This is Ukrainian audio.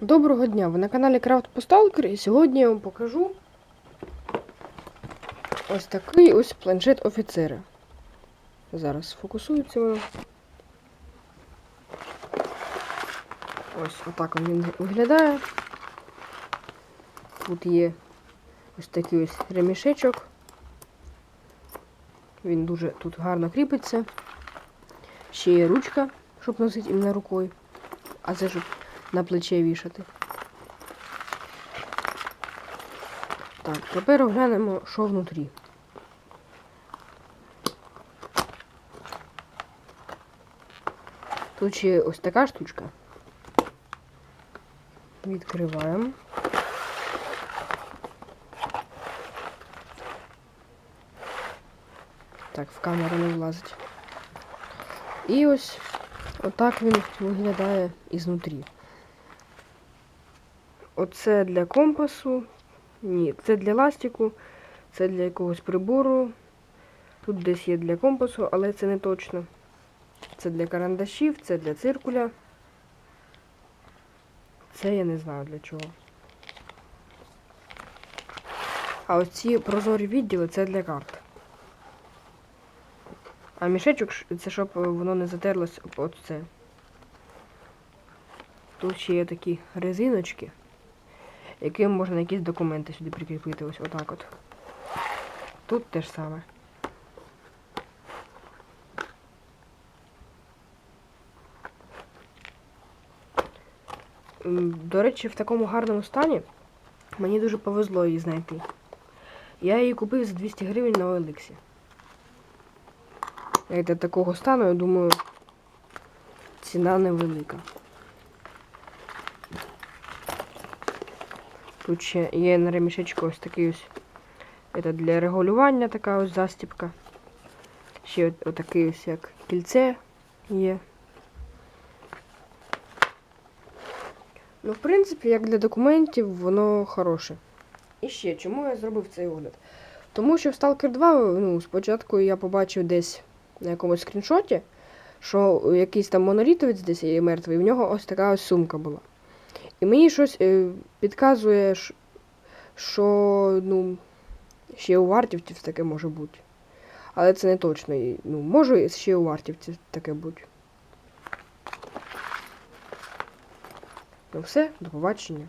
Доброго дня! Ви на каналі Крафт Посталкер і сьогодні я вам покажу ось такий ось планшет офіцера. Зараз фокусується воно. Ось отак він виглядає. Тут є ось такий ось ремішечок. Він дуже тут гарно кріпиться. Ще є ручка, щоб носити іменно рукою. А це щоб на плече вішати. Так, тепер оглянемо, що внутрі. Тут ще ось така штучка. Відкриваємо. Так, в камеру не влазить. І ось отак він виглядає ізнутрі. Оце для компасу. Ні, це для ластику, це для якогось прибору. Тут десь є для компасу, але це не точно. Це для карандашів, це для циркуля. Це я не знаю для чого. А ось ці прозорі відділи це для карт. А мішечок це щоб воно не затерлось об це. Тут ще є такі резиночки, яким можна якісь документи сюди прикріпити. Ось отак от. Тут те ж саме. До речі, в такому гарному стані мені дуже повезло її знайти. Я її купив за 200 гривень на. Як до такого стану, я думаю, ціна невелика. Тут ще є на ремішечку ось такий ось це для регулювання така ось застіпка. Ще от, отакий ось як кільце є. Ну, в принципі, як для документів, воно хороше. І ще, чому я зробив цей огляд? Тому що в Stalker 2, ну, спочатку я побачив десь на якомусь скріншоті, що якийсь там монолітовець десь є мертвий, в нього ось така ось сумка була. І мені щось е, підказує, що ну, ще у вартівців таке може бути. Але це не точно. Ну, може ще у вартівців таке бути. Ну все, до побачення.